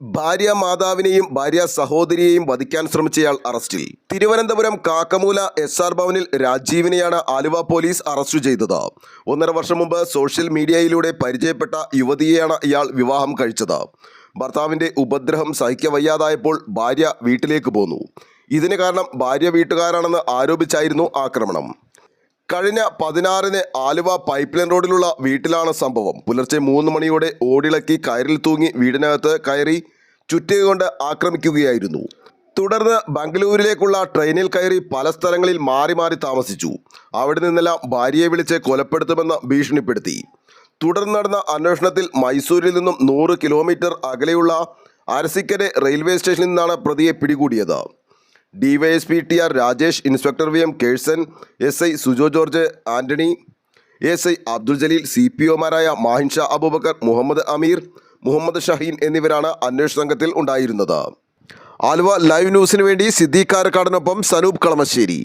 ഭാര്യ മാതാവിനെയും ഭാര്യ സഹോദരിയെയും വധിക്കാൻ ശ്രമിച്ചയാൾ അറസ്റ്റിൽ. തിരുവനന്തപുരം കാക്കമൂല എസ് ആർ ഭവനിൽ രാജീവിനെയാണ് ആലുവ പോലീസ് അറസ്റ്റ് ചെയ്തത്. ഒന്നര വർഷം മുമ്പ് സോഷ്യൽ മീഡിയയിലൂടെ പരിചയപ്പെട്ട യുവതിയെയാണ് ഇയാൾ വിവാഹം കഴിച്ചത്. ഭർത്താവിന്റെ ഉപദ്രവം സഹിക്കവയ്യാതായപ്പോൾ ഭാര്യ വീട്ടിലേക്ക് പോന്നു. ഇതിന് കാരണം ഭാര്യ വീട്ടുകാരാണെന്ന് ആരോപിച്ചായിരുന്നു ആക്രമണം. കഴിഞ്ഞ പതിനാറിന് ആലുവ പൈപ്പ് ലൈൻ റോഡിലുള്ള വീട്ടിലാണ് സംഭവം. പുലർച്ചെ മൂന്ന് മണിയോടെ ഓടിളക്കി കയറിൽ തൂങ്ങി വീടിനകത്ത് കയറി ചുറ്റിക കൊണ്ട് ആക്രമിക്കുകയായിരുന്നു. തുടർന്ന് ബംഗളൂരിലേക്കുള്ള ട്രെയിനിൽ കയറി പല സ്ഥലങ്ങളിൽ മാറി മാറി താമസിച്ചു. അവിടെ നിന്നെല്ലാം ഭാര്യയെ വിളിച്ച് കൊലപ്പെടുത്തുമെന്ന് ഭീഷണിപ്പെടുത്തി. തുടർന്ന് നടന്ന അന്വേഷണത്തിൽ മൈസൂരിൽ നിന്നും നൂറ് കിലോമീറ്റർ അകലെയുള്ള അരസിക്കരെ റെയിൽവേ സ്റ്റേഷനിൽ നിന്നാണ് പ്രതിയെ പിടികൂടിയത്. DYSP T R Rajesh inspector V M Kerson S I Sujo George Antony S I Abdul Jaleel C P ഒമാരായ Mahin Shah Abubakar Muhammad Ameer Muhammad Shaheen എന്നിവരാണ് അന്വേഷണ സംഘത്തിൽ ഉണ്ടായിരുന്നത്. ആലുവ ലൈവ് ന്യൂസിന് വേണ്ടി സിദ്ദീഖ് കാരക്കാടിനൊപ്പം സനൂപ് കളമശ്ശേരി.